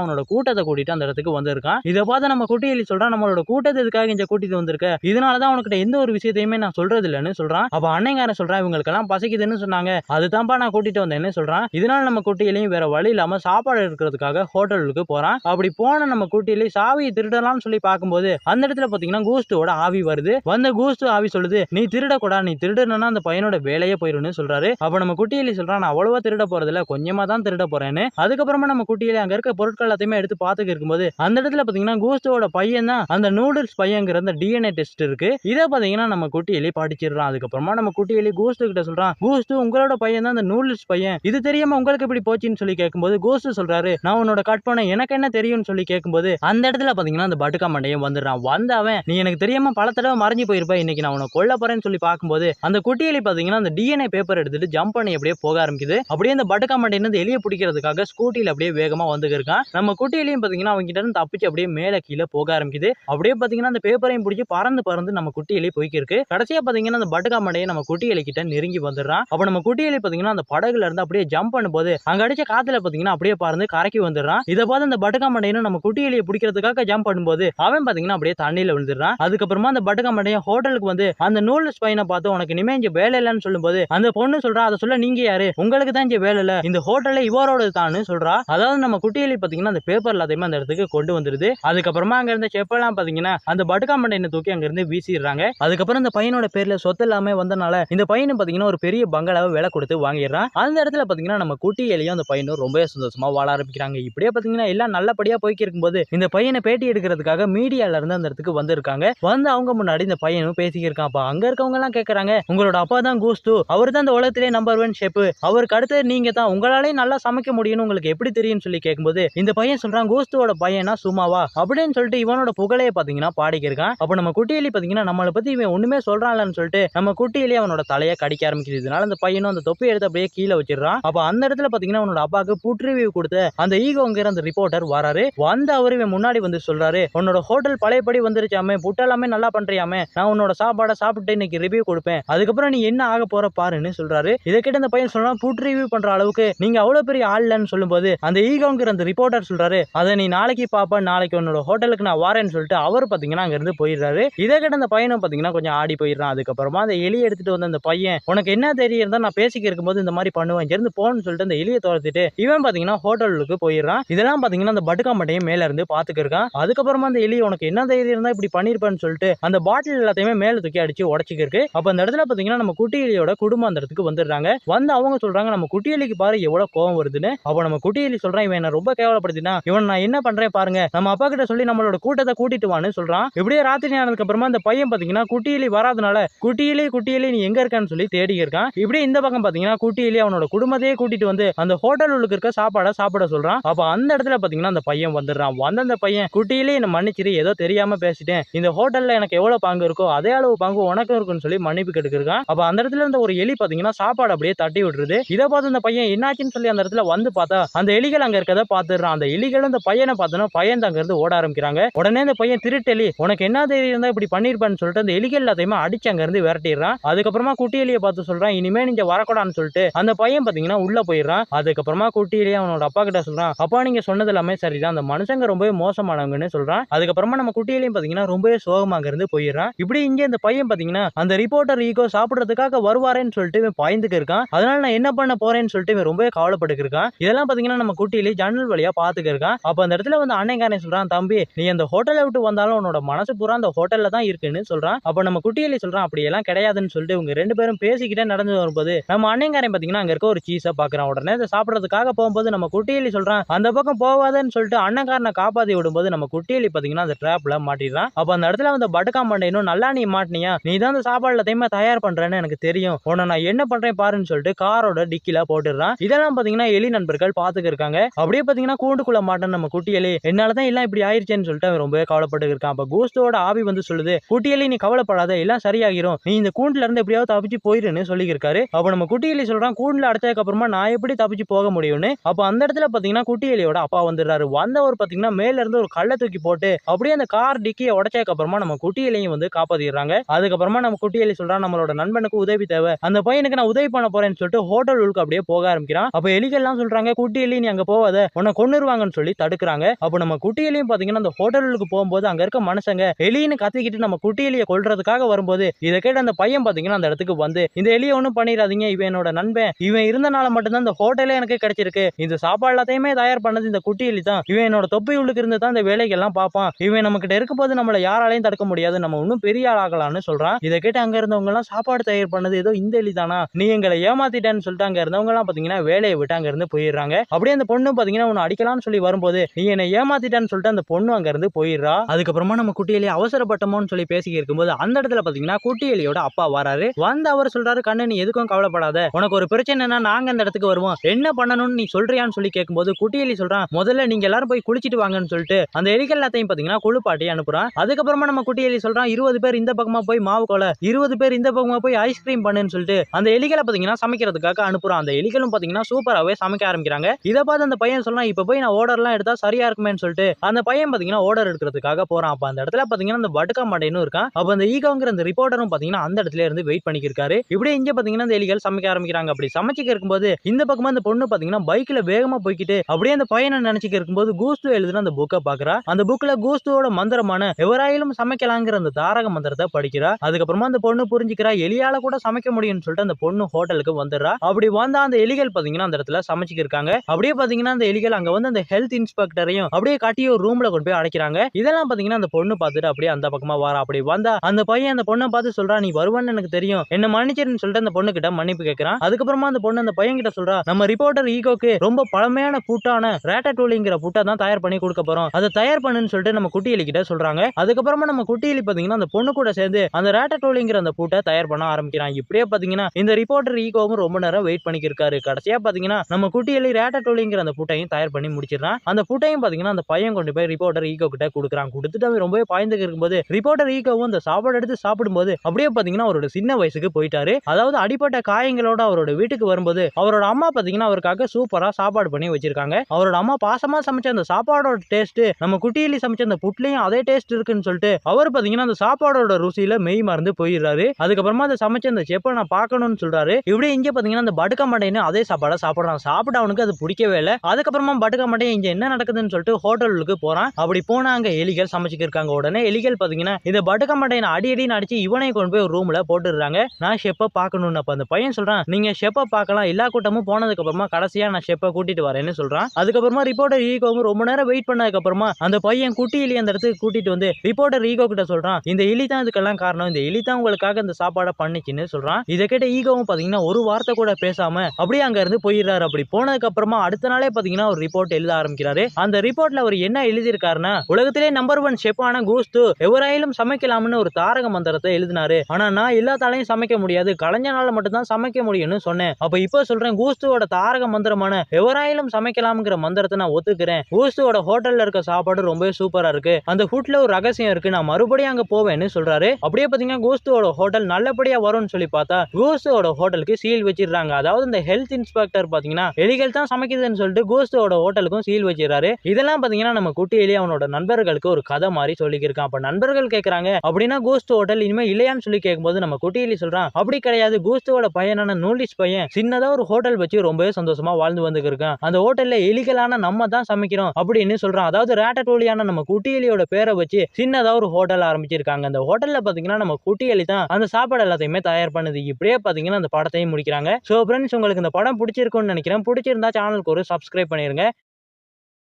அவனோட கூட்டத்தை கூட்டிட்டு அந்த இடத்துக்கு வந்திருக்கான். இதை பார்த்து நம்ம குட்டி எலி சொல்றான் நம்மளோட கூட்டத்தை இதுக்காக இங்க கூட்டிட்டு வந்திருக்க? இதனாலதான் உனக்கிட்ட எந்த ஒரு விஷயத்தையுமே நான் சொல்றது இல்லைன்னு சொல்றான். அப்ப அன்னைங்காரன் சொல்றான் இவங்களுக்கெல்லாம் பசிக்குதுன்னு சொன்னாங்க. அதுதான்ப்பா நான் கூட்டிட்டு வந்தேன்னு சொல்றான். இதனால நம்ம குட்டியிலையும் வேற வழி இல்லாம சாப்பாடு இருக்கிறதுக்காக ஹோட்டலுக்கு போறான். அப்படி போன நம்ம குட்டியிலே சாவியை திருடலாம்னு சொல்லி பார்க்கும்போது அந்த இடத்துல பாத்தீங்கன்னா கூஸ்டோட ஆவி வருது. வந்த கூஸ்டு ஆவி சொல்லுது நீ திருடக்கூடா நீ திருடுனா அந்த பையனோட வேலையே போயிருன்னு சொல்றாரு. அப்ப நம்ம குட்டியிலே சொல்றான் நான் அவ்வளோவா திருட போறதில்ல கொஞ்சமா தான் திருட போறேன்னு. அதுக்கப்புறமா நம்ம குட்டியிலே அங்க இருக்க பொருட்கள் எல்லாத்தையுமே எடுத்து பார்த்துக்க இருக்கும்போது அந்த இடத்துல பாத்தீங்கன்னா கூஸ்டோட பையன் தான் அந்த நூடுல்ஸ் பையங்கிற அந்த டிஎன்ஏ டெஸ்ட் இருக்கு. இதை பாத்தீங்கன்னா நம்ம குட்டியிலே படிச்சிடுறான். அதுக்கப்புறமா நம்ம குட்டியிலே கூஸ்டு கிட்ட சொல்றான் கூஸ்டு உங்களோட பையன் தான் அந்த நூடுல்ஸ் பையன். இது தெரியாம உங்களுக்கு எப்படி போச்சுன்னு சொல்லி கேட்கும்போது கோஸ்ட் சொல்றாரு. நான் உன்னோட கட் பண்ண எனக்கு என்ன தெரியும்னு சொல்லி கேட்கும்போது அந்த இடத்துல பாத்தீங்கன்னா அந்த பட்டுக்கா மண்டையும் வந்துடுறான். வந்த அவன் நீ எனக்கு தெரியாம பல தடவை மறைஞ்சு போயிருப்பா. இன்னைக்கு நான் உன்னை கொல்ல போறேன்னு சொல்லி பார்க்கும்போது அந்த குட்டியலி பாத்தீங்கன்னா அந்த டிஎன்ஏ பேப்பர் எடுத்துட்டு ஜம்ப் பண்ணி அப்படியே போக ஆரம்பிக்குது. அப்படியே அந்த பட்டுக்கா மண்டையிலிருந்து எளிய பிடிக்கிறதுக்காக ஸ்கூட்டில அப்படியே வேகமா வந்து இருக்கான். நம்ம குட்டியிலையும் பாத்தீங்கன்னா அவங்க கிட்ட இருந்து தப்பிச்சு அப்படியே மேல கீழே போக ஆரம்பிக்குது. அப்படியே பாத்தீங்கன்னா அந்த பேப்பரையும் பிடிச்சி பறந்து பறந்து நம்ம குட்டி எலி போய்க்கு கடைசியா பாத்தீங்கன்னா அந்த பட்டுக்கா மண்டையை நம்ம குட்டி கிட்ட நெருங்கி வந்துடுறான். அப்ப நம்ம குட்டி பாத்தீங்கன்னா அந்த படகுல இருந்து அப்படியே ஜம்ப் பண்ணும்போது அங்க அடிச்ச காத்துல பாத்தீங்கன்னா அப்படியே பறந்து கரைக்கு வந்துடுறான். இதை பார்த்து அந்த பட்டுக்காமண்டையனும் நம்ம குட்டி எலியை பிடிக்கிறதுக்காக ஜம்ப் பண்ணும்போது அவன் பாத்தீங்கன்னா அப்படியே தண்ணியில விழுந்துடுறான். அதுக்கப்புறமா அந்த பட்டுக்காமண்டையன் ஹோட்டலுக்கு வந்து அந்த நூல்ஸ் பையனை பார்த்து உனக்கு இனிமே இங்க வேலை இல்லைன்னு சொல்லும்போது அந்த பொண்ணு சொல்றா அதை சொல்ல நீங்க யாரு? உங்களுக்கு தான் இங்க வேலை இல்லை. இந்த ஹோட்டல்ல இவரோட தான் சொல்றா. அதாவது நம்ம குட்டி எலி பாத்தீங்கன்னா அந்த பேப்பர் எல்லாத்தையுமே அந்த இடத்துக்கு கொண்டு வந்துருது. அதுக்கப்புறமா அங்க இருந்த செப்பெல்லாம் பாத்தீங்கன்னா அந்த பட்டுக்காமண்டையை தூக்கி அங்க இருந்து வீசிடுறாங்க. அதுக்கப்புறம் இந்த பையனோட பேர்ல சொத்து எல்லாமே வந்தனால இந்த பையனும் பாத்தீங்கன்னா ஒரு பெரிய பங்களாவை விலை கொடுத்து வாங்கிடுறான். அந்த இடத்துல பாத்தீங்கன்னா நம்ம குட்டி எலியும் அந்த பையனும் ரொம்பவே சந்தோஷமா வாழ ஆரம்பிக்கிறாங்க. இப்படியே பாத்தீங்கன்னா எல்லாம் நல்லபடியா போய்க்கு இருக்கும்போது இந்த பையனை பேட்டி எடுக்கிறதுக்காக மீடியால இருந்து அந்த இடத்துக்கு வந்திருக்காங்க. வந்து அவங்க முன்னாடி இந்த பையனும் பேசிக்கிருக்கான். அங்க இருக்கவங்க எல்லாம் கேட்கறாங்க உங்களோட அப்பா தான் கூஸ்து. அவர் தான் இந்த உலகத்திலே நம்பர் ஒன் ஷேப்பு அவருக்கு அடுத்து நீங்க தான். உங்களாலே நல்லா சமைக்க முடியும்னு உங்களுக்கு எப்படி தெரியும்னு சொல்லி கேட்கும்போது இந்த பையன் சொல்றான் கூஸ்துவோட பையனா சும்மாவா? அப்படின்னு சொல்லிட்டு இவனோட புகழையே பாத்தீங்கன்னா பாடிக்கிருக்கான். அப்ப நம்ம குட்டியலி பாத்தீங்கன்னா நம்மளை பத்தி இவன் ஒண்ணுமே சொல்றான்லன்னு சொல்லிட்டு நம்ம குட்டியிலே அவனோட தலையை கடிக்க ஆரம்பிக்குது. இதனால அந்த பையனும் அந்த தொப்பி எடுத்து அப்படியே கீழே வச்சிடறான். அப்ப அந்த இடத்துல பாத்தீங்கன்னா உன்னோட அப்பாவுக்கு புட் ரிவ்யூ கொடுத்த அந்த ஈகோங்கிற அந்த ரிப்போர்ட்டர் வராரு. வந்து அவரு இவன் முன்னாடி வந்து சொல்றாரு உன்னோட ஹோட்டல் பழையபடி வந்துருச்சாமே புட் எல்லாமே நல்லா பண்றியாமே நான் உன்னோட சாப்பாடை சாப்பிட்டு இன்னைக்கு ரிவ்யூ கொடுப்பேன். அதுக்கப்புறம் நீ என்ன ஆக போற பாருன்னு சொல்றாரு. இதை கிட்ட அந்த பையன் சொல்றான் புட் ரிவ்யூ பண்ற அளவுக்கு நீங்க அவ்வளவு பெரிய ஆள் இல்லைன்னு சொல்லும்போது அந்த ஈகோங்கிற அந்த ரிப்போர்ட்டர் சொல்றாரு அதை நீ நாளைக்கு பாப்ப நாளைக்கு உன்னோட ஹோட்டலுக்கு நான் வரேன்னு சொல்லிட்டு அவர் பாத்தீங்கன்னா அங்க இருந்து போயிடுறாரு. இதை கிட்ட அந்த பையனும் பாத்தீங்கன்னா கொஞ்சம் ஆடி போயிடுறான். அதுக்கப்புறமா அந்த எலியை எடுத்துட்டு வந்த அந்த பையன் உனக்கு என்ன தெரியும் நான் பேசிக்க இருக்கும்போது இந்த மாதிரி பண்ணுவேன். இங்க போ போகணும்னு சொல்லிட்டு அந்த எலியை துரத்திட்டு இவன் பாத்தீங்கன்னா ஹோட்டலுக்கு போயிடுறான். இதெல்லாம் பாத்தீங்கன்னா அந்த பட்டுக்கா மட்டையும் மேல இருந்து பார்த்துக்கிருக்கான் அதுக்கப்புறமா அந்த எலி உனக்கு என்ன தைரியம் இருந்தா இப்படி பண்ணிருப்பேன்னு சொல்லிட்டு அந்த பாட்டில் எல்லாத்தையுமே மேல தூக்கி அடிச்சு உடச்சிக்கிருக்கு. அப்போ அப்ப அந்த இடத்துல பாத்தீங்கன்னா நம்ம குட்டி எலியோட குடும்பம் அந்த இடத்துக்கு வந்துடுறாங்க. வந்து அவங்க சொல்றாங்க நம்ம குட்டி எலிக்கு பாரு எவ்வளவு கோவம் வருதுன்னு. அப்ப நம்ம குட்டி எலி சொல்றான் இவன் என்ன ரொம்ப கேவலப்படுத்தினா இவன் நான் என்ன பண்றேன் பாருங்க. நம்ம அப்பா கிட்ட சொல்லி நம்மளோட கூட்டத்தை கூட்டிட்டு வான்னு சொல்றான். இப்படியே ராத்திரி ஆனதுக்கு அப்புறமா அந்த பையன் பாத்தீங்கன்னா குட்டி எலி வராதனால குட்டி எலி குட்டி எலி நீ எங்க இருக்கான்னு சொல்லி தேடி இருக்கான் இப்படியே இந்த பக்கம் பாத்தீங்கன்னா குட்டி எலி அவனோட குடும்பத்தையே கூட்டிட்டு வந்து அந்த ஹோட்டல் உள்ளுக்கு இருக்க சாப்பாடை சாப்பிட சொல்றான். அப்ப அந்த இடத்துல பாத்தீங்கன்னா அந்த பையன் வந்துடுறான். வந்த அந்த பையன் குட்டியிலே என்ன மன்னிச்சிரு ஏதோ தெரியாம பேசிட்டேன். இந்த ஹோட்டல்ல எனக்கு எவ்வளவு பங்கு இருக்கோ அதே அளவு பங்கு உனக்கும் இருக்குன்னு சொல்லி மன்னிப்பு கேட்டுக்கிருக்கான். அப்ப அந்த இடத்துல இருந்த ஒரு எலி பாத்தீங்கன்னா சாப்பாடு அப்படியே தட்டி விட்டுருது. இதை பார்த்து அந்த பையன் என்னாச்சுன்னு சொல்லி அந்த இடத்துல வந்து பார்த்தா அந்த எலிகள் அங்க இருக்கதை பாத்துடுறான் அந்த எலிகள் அந்த பையனை பார்த்தோன்னா பையன் அங்க இருந்து ஓட ஆரம்பிக்கிறாங்க. உடனே அந்த பையன் திருட்டெலி உனக்கு என்ன தெரியும் இருந்தா இப்படி பண்ணிருப்பான்னு சொல்லிட்டு அந்த எலிகள் எல்லாத்தையுமே அடிச்சு அங்க இருந்து விரட்டிடுறான். அதுக்கப்புறமா குட்டி எலியை பார்த்து சொல்றான் இனிமே நீங்க வரக்கூடாதுன்னு சொல்லிட்டு. அந்த பையன் பாத்தீங்கன்னா உள்ளே போயிடுறான். அதுக்கப்புறமா குட்டி அவனோட அப்பா கிட்ட சொல்கிறான் அப்பா நீங்க சொன்னது எல்லாமே சரிதான். அந்த மனுஷங்க ரொம்பவே மோசமானவங்கன்னு சொல்கிறான் அதுக்கப்புறமா நம்ம குட்டியிலையும் பார்த்தீங்கன்னா ரொம்பவே சோகமாக இருந்து போயிடுறான். இப்படி இங்கே இந்த பையன் பார்த்தீங்கன்னா அந்த ரிப்போர்ட்டர் ஈகோ சாப்பிட்றதுக்காக வருவாரேன்னு சொல்லிட்டு இவன் பாய்ந்துக்கு இருக்கான். அதனால நான் என்ன பண்ண போறேன்னு சொல்லிட்டு இவன் ரொம்பவே கவலைப்பட்டு இருக்கான். இதெல்லாம் பார்த்தீங்கன்னா நம்ம குட்டியிலே ஜன்னல் வழியாக பாத்துக்க இருக்கான். அப்போ அந்த இடத்துல வந்து அன்னைக்காரே சொல்கிறான் தம்பி நீ அந்த ஹோட்டலை விட்டு வந்தாலும் உன்னோட மனசு பூரா அந்த ஹோட்டலில் தான் இருக்குன்னு சொல்கிறான் அப்போ நம்ம குட்டியிலே சொல்கிறான் அப்படி எல்லாம் கிடையாதுன்னு சொல்லிட்டு இவங்க ரெண்டு பேரும் பேசிக்கிட்டே நடந்து வரும்போது நம்ம அன்னைக்காரன் பார்த்தீங்கன்னா அங்கே இருக்க ஒரு சீஸை பார்க்குறான். உடனே அதை சாப்பிட்றதுக்காக போகும்போது நம்ம குட்டியலி சொல்கிறான் அந்த பக்கம் போவாதன்னு சொல்லிட்டு அண்ணன்காரனை காப்பாற்றி விடும்போது நம்ம குட்டியலி பார்த்தீங்கன்னா அந்த ட்ராப்பில் மாட்டிடுறான். அப்போ அந்த இடத்துல வந்து படுக்கா மண்டையனும் நல்லா நீ மாட்டினியா? நீ தான் அந்த சாப்பாடு எல்லாத்தையுமே தயார் பண்றேன்னு எனக்கு தெரியும். உன்னை நான் என்ன பண்ணுறேன் பாருன்னு சொல்லிட்டு காரோட டிக்கில போட்டுடுறான். இதெல்லாம் பார்த்தீங்கன்னா எலி நண்பர்கள் பார்த்துக்க இருக்காங்க. அப்படியே பார்த்தீங்கன்னா கூண்டுக்குள்ள மாட்டேன் நம்ம குட்டியலி என்னாலதான் எல்லாம் இப்படி ஆயிடுச்சேன்னு சொல்லிட்டு அவன் ரொம்பவே கவலைப்பட்டு இருக்கான். அப்போ கூஸ்தோட ஆவி வந்து சொல்லுது குட்டியலி நீ கவலைப்படாத எல்லாம் சரியாகிரும். நீ இந்த கூண்டுல இருந்து எப்படியாவது தப்பிச்சு போயிருன்னு சொல்லியிருக்காரு அப்போ நம்ம குட்டியலி சொல்றான் கூண்டுல அடைச்சதுக்கு அப்புறமா நான் எப்படி தப்பிச்சு போக முடியும்னு அப்போ அந்த இடத்துல பார்த்தீங்கன்னா குட்டி எலியோட அப்பா வந்துடுறாரு. வந்தவர் பாத்தீங்கன்னா மேல இருந்து ஒரு கல்லை தூக்கி போட்டு அப்படியே அந்த கார் டிக்கியை உடைச்சதுக்கு அப்புறமா நம்ம குட்டி எலியும் வந்து காப்பாத்திடுறாங்க. அதுக்கப்புறமா நம்ம குட்டி எலி சொல்றான் நம்மளோட நண்பனுக்கு உதவி தேவை. அந்த பையனுக்கு நான் உதவி பண்ண போறேன்னு சொல்லிட்டு ஹோட்டல் உள்ளுக்கு அப்படியே போக ஆரம்பிக்கிறான். அப்ப எலிகள்லாம் சொல்றாங்க குட்டி எலி நீ அங்க போவாத உன்னை கொன்னுருவாங்கன்னு சொல்லி தடுக்கிறாங்க. அப்போ நம்ம குட்டி எலியும் பாத்தீங்கன்னா அந்த ஹோட்டலுக்கு போகும்போது அங்க இருக்க மனுஷங்க எலின்னு கத்திக்கிட்டு நம்ம குட்டி எலியை கொல்றதுக்காக வரும்போது இதை கேட்டு அந்த பையன் பாத்தீங்கன்னா அந்த இடத்துக்கு வந்து இந்த எலியை ஒன்றும் பண்ணிடாதீங்க. இவன் என்னோட நண்பன். இவன் இருந்தனால மட்டும்தான் இந்த ஹோட்டலே எனக்கு கிடைச்சிருக்கு. இந்த சாப்பாடு எல்லாத்தையுமே தயார் பண்ணது இந்த குட்டி எலி தான். இவன் என்னோட தொப்பை உள்ளுக்கு இருந்து தான் இந்த வேலைகள்லாம் பார்ப்பான். இவன் நம்ம கிட்ட இருக்கும்போது நம்மள யாராலையும் தடுக்க முடியாது. நம்ம இன்னும் பெரிய ஆளாகலாம்னு சொல்றான். இதை கேட்டு அங்க இருந்தவங்க எல்லாம் சாப்பாடு தயார் பண்ணது ஏதோ இந்த எலி தானா? நீ எங்களை ஏமாத்திட்டேன்னு சொல்லிட்டு அங்க இருந்தவங்க எல்லாம் பாத்தீங்கன்னா வேலையை விட்டு அங்க இருந்து போயிடுறாங்க. அப்படியே அந்த பொண்ணு பாத்தீங்கன்னா உன்னை அடிக்கலாம்னு சொல்லி வரும்போது நீ என்னை ஏமாத்திட்டான்னு சொல்லிட்டு அந்த பொண்ணு அங்க இருந்து போயிடுறா? அதுக்கப்புறமா நம்ம குட்டி அவசரப்பட்டமோன்னு சொல்லி பேசி இருக்கும்போது அந்த இடத்துல பாத்தீங்கன்னா குட்டியலியோட அப்பா வராரு. வந்து அவர் சொல்றாரு கண்ணு நீ எதுக்கும் கவலைப்படாத. உனக்கு ஒரு பிரச்சனைனா நாங்க அந்த இடத்துக்கு வருவோம். என்ன பண்ணணும்னு நீ சொல்றியான்னு சொல்லி கேட்கும்போது குட்டி எலி சொல்றான் முதல்ல நீங்க எல்லாரும் போய் குளிச்சிட்டு வாங்கன்னு சொல்லிட்டு அந்த எலிகள் எல்லாத்தையும் பாத்தீங்கன்னா குளிப்பாட்டி அனுப்புறான். அதுக்கப்புறமா நம்ம குட்டி எலி சொல்றான் இருபது பேர் இந்த பக்கமா போய் மாவு கொலை இருபது பேர் இந்த பக்கமா போய் ஐஸ்கிரீம் பண்ணுன்னு சொல்லிட்டு அந்த எலிகளை பாத்தீங்கன்னா சமைக்கிறதுக்காக அனுப்புறான். அந்த எலிகளும் பாத்தீங்கன்னா சூப்பராகவே சமைக்க ஆரம்பிக்கிறாங்க. இதை பார்த்து அந்த பையன் சொல்றான் இப்ப போய் நான் ஓடர்லாம் எடுத்தா சரியா இருக்குமேன்னு சொல்லிட்டு அந்த பையன் பாத்தீங்கன்னா ஓடர் எடுக்கிறதுக்காக போறான். அப்ப அந்த இடத்துல பாத்தீங்கன்னா அந்த வடுக்கா மாட்டேன்னு இருக்கான். அப்ப அந்த ஈகோங்கிற அந்த ரிப்போர்ட்டரும் பாத்தீங்கன்னா அந்த இடத்துல இருந்து வெயிட் பண்ணிக்கிருக்காரு. இப்படியே இங்க பாத்தீங்கன்னா அந்த எலிகள் சமைக்க ஆரம்பிக்கிறாங்க. அப்படி சமைச்சிக்க இருக்கும்போது இந்த பக்கமா அந்த பொண்ணு பாத்தீங்கன்னா பைக்ல வேகமா போய்க்கிட்டு அப்படியே அந்த பையனை நினைச்சுக்க இருக்கும்போது கூஸ்து எழுதுன அந்த புக்கை பாக்குறா. அந்த புக்ல கூஸ்துவோட மந்திரமான எவராயிலும் சமைக்கலாங்கிற அந்த தாரக மந்திரத்தை படிக்கிறா. அதுக்கப்புறமா அந்த பொண்ணு புரிஞ்சுக்கிறா எலியால கூட சமைக்க முடியும்னு சொல்லிட்டு அந்த பொண்ணு ஹோட்டலுக்கு வந்துடுறா. அப்படி வந்தா அந்த எலிகள் பாத்தீங்கன்னா அந்த இடத்துல சமைச்சுக்க இருக்காங்க. அப்படியே பாத்தீங்கன்னா அந்த எலிகள் அங்க வந்து அந்த ஹெல்த் இன்ஸ்பெக்டரையும் அப்படியே காட்டி ஒரு ரூம்ல கொண்டு போய் அடைக்கிறாங்க. இதெல்லாம் பாத்தீங்கன்னா அந்த பொண்ணு பார்த்துட்டு அப்படியே அந்த பக்கமா வாரா. அப்படி வந்தா அந்த பையன் அந்த பொண்ணை பார்த்து சொல்றா நீ வருவான்னு எனக்கு தெரியும். என்ன மன்னிச்சிருன்னு சொல்லிட்டு அந்த பொண்ணு கிட்ட மன்னிப்பு கேட்கறான் அதுக்கப்புறமா அந்த பொண்ணு அந்த பையன் கிட்ட சொல்றா நம்ம ரிப்போர்ட்டர் ஈகோக்கு ரொம்ப பழமையான புட்டான ரேட்டா டூலிங்கிற புட்டை தான் தயார் பண்ணி கொடுக்க போறோம். அதை தயார் பண்ணுன்னு சொல்லிட்டு நம்ம குட்டி எலிக்கிட்ட கிட்ட சொல்றாங்க. அதுக்கப்புறமா நம்ம குட்டி எலி பாத்தீங்கன்னா அந்த பொண்ணு கூட சேர்ந்து அந்த ரேட்டடூலிங்கிற அந்த பூட்டை தயார் பண்ண ஆரம்பிக்கிறான் இப்படியே பாத்தீங்கன்னா இந்த ரிப்போர்ட்டர் ஈகோவும் ரொம்ப நேரம் வெயிட் பண்ணிக்கிருக்காரு. கடைசியா பாத்தீங்கன்னா நம்ம குட்டி எலி ரேட்டடூலிங்கிற அந்த பூட்டையும் தயார் பண்ணி முடிச்சிடறான். அந்த பூட்டையும் பாத்தீங்கன்னா அந்த பையன் கொண்டு போய் ரிப்போர்ட்டர் ஈகோ கிட்ட கொடுக்குறான். கொடுத்துட்டு அவன் ரொம்பவே பாய்ந்து இருக்கும்போது ரிப்போர்ட்டர் ஈகோவும் அந்த சாப்பாடு எடுத்து சாப்பிடும்போது அப்படியே பாத்தீங்கன்னா அவரோட சின்ன வயசுக்கு போயிட்டாரு. அதாவது அடிப்பட்ட காயங்களோட அவரோட வீட்டுக்கு வரும்போது அவரோட அம்மா பாத்தீங்கன்னா அவருக்காக சூப்பரா சாப்பாடு பண்ணி வச்சிருக்காங்க. அவரோட அம்மா பாசமா சமைச்ச அந்த சாப்பாடோட டேஸ்ட் நம்ம குட்டியிலி சமைச்ச அந்த புட்லையும் அதே டேஸ்ட் இருக்குன்னு சொல்லிட்டு அவர் பாத்தீங்கன்னா அந்த சாப்பாடோட ருசியில மெய் மறந்து போயிடுறாரு. அதுக்கப்புறமா அதை சமைச்ச அந்த செப்பை நான் பார்க்கணும்னு சொல்றாரு. இப்படி இங்க பாத்தீங்கன்னா அந்த படுக்க மாட்டேன்னு அதே சாப்பாடை சாப்பிட்றான். சாப்பிட அவனுக்கு அது பிடிக்கவே இல்லை. அதுக்கப்புறமா படுக்க மாட்டேன் இங்க என்ன நடக்குதுன்னு சொல்லிட்டு ஹோட்டலுக்கு போறான். அப்படி போனால் அங்க எலிகள் சமைச்சுக்கு இருக்காங்க. உடனே எலிகள் பாத்தீங்கன்னா இந்த படுக்க மாட்டேன் அடி அடின்னு அடிச்சு இவனை கொண்டு போய் ரூமில் ரூம்ல போட்டுடுறாங்க. நான் ஷெப்பை பார்க்கணும்னு அப்போ அந்த பையன் சொல்றான் நீங்க ஷெப்பை பார்க்கலாம் எல்லா கூட்டமும் போனதுக்கு அப்புறமா கடைசியா நான் ஷெப்பை கூட்டிட்டு வரேன்னு சொல்றான். அதுக்கப்புறமா ரிப்போர்ட்டர் ஈகோவும் ரொம்ப நேரம் வெயிட் பண்ணதுக்கு அப்புறமா அந்த பையன் குட்டி இலி அந்த இடத்துக்கு கூட்டிட்டு வந்து ரிப்போர்ட்டர் ஈகோ கிட்ட சொல்றான் இந்த இலி தான் இதுக்கெல்லாம் காரணம். இந்த இலி தான் உங்களுக்காக இந்த சாப்பாடை பண்ணிச்சுன்னு சொல்றான். இதை கேட்ட ஈகோவும் பாத்தீங்கன்னா ஒரு வார்த்தை கூட பேசாம அப்படியே அங்க இருந்து போயிடுறாரு. அப்படி போனதுக்கு அப்புறமா அடுத்த நாளே பாத்தீங்கன்னா ஒரு ரிப்போர்ட் எழுத ஆரம்பிக்கிறாரு. அந்த ரிப்போர்ட்ல அவர் என்ன எழுதியிருக்காருன்னா உலகத்திலே நம்பர் ஒன் ஷெப்பான கூஸ்து எவராயிலும் சமைக்கலாம்னு ஒரு தாரக மந்திரத்தை எழுதினாரு. ஆனா நான் எல்லாத்தாலையும் சமைக்க முடியாது. கலைஞனால மட்டும்தான் சமைக்க முடியும்னு சொன்னேன். அப்ப இப்போ சொல்றேன் கூஸ்துவோட தாரக மந்திரமான எவராயிலும் சமைக்கலாம்ங்கிற மந்திரத்தை நான் ஒத்துக்கிறேன். கூஸ்துவோட ஹோட்டல்ல இருக்க சாப்பாடு ரொம்பவே சூப்பரா இருக்கு. அந்த ஃபுட்ல ஒரு ரகசியம் இருக்கு. நான் மறுபடியும் அங்க போவேன்னு சொல்றாரு. அப்படியே பாத்தீங்கன்னா கூஸ்துவோட ஹோட்டல் நல்லபடியா வரும்னு சொல்லி பார்த்தா கூஸ்துவோட ஹோட்டலுக்கு சீல் வச்சிடுறாங்க. அதாவது இந்த ஹெல்த் இன்ஸ்பெக்டர் பாத்தீங்கன்னா எலிகள் தான் சமைக்குதுன்னு சொல்லிட்டு கூஸ்துவோட ஹோட்டலுக்கும் சீல் வச்சிடறாரு. இதெல்லாம் பாத்தீங்கன்னா நம்ம குட்டி எலி அவனோட நண்பர்களுக்கு ஒரு கதை மாதிரி சொல்லிக்கிருக்கான். அப்ப நண்பர்கள் கேட்கறாங்க அப்படின்னா கூஸ்து ஹோட்டல் இனிமே இல்லையான்னு சொல்லி கேட்கும்போது நம்ம குட்டி எலி சொல்றான் அப்படி கிடையாது. கூஸ்துவோட பையனான நூலிஸ் பையன் சின்னதா ஒரு ஹோட்டல் ஹோட்டல் வச்சு ரொம்பவே சந்தோஷமா வாழ்ந்து வந்துருக்கான் அந்த ஹோட்டல்ல எலிகளான நம்ம தான் சமைக்கிறோம் அப்படின்னு சொல்றான். அதாவது ரேட்டடோலியான நம்ம குட்டியலியோட பேரை வச்சு சின்னதா ஒரு ஹோட்டல் ஆரம்பிச்சிருக்காங்க. அந்த ஹோட்டல்ல பாத்தீங்கன்னா நம்ம குட்டியலி தான் அந்த சாப்பாடு எல்லாத்தையுமே தயார் பண்ணுது. இப்படியே பாத்தீங்கன்னா அந்த படத்தையும் முடிக்கிறாங்க. சோ ஃப்ரெண்ட்ஸ் உங்களுக்கு இந்த படம் பிடிச்சிருக்கும்னு நினைக்கிறேன். பிடிச்சிருந்தா சேனலுக்கு ஒரு சப்ஸ்கிரைப் பண்ணிருங்க.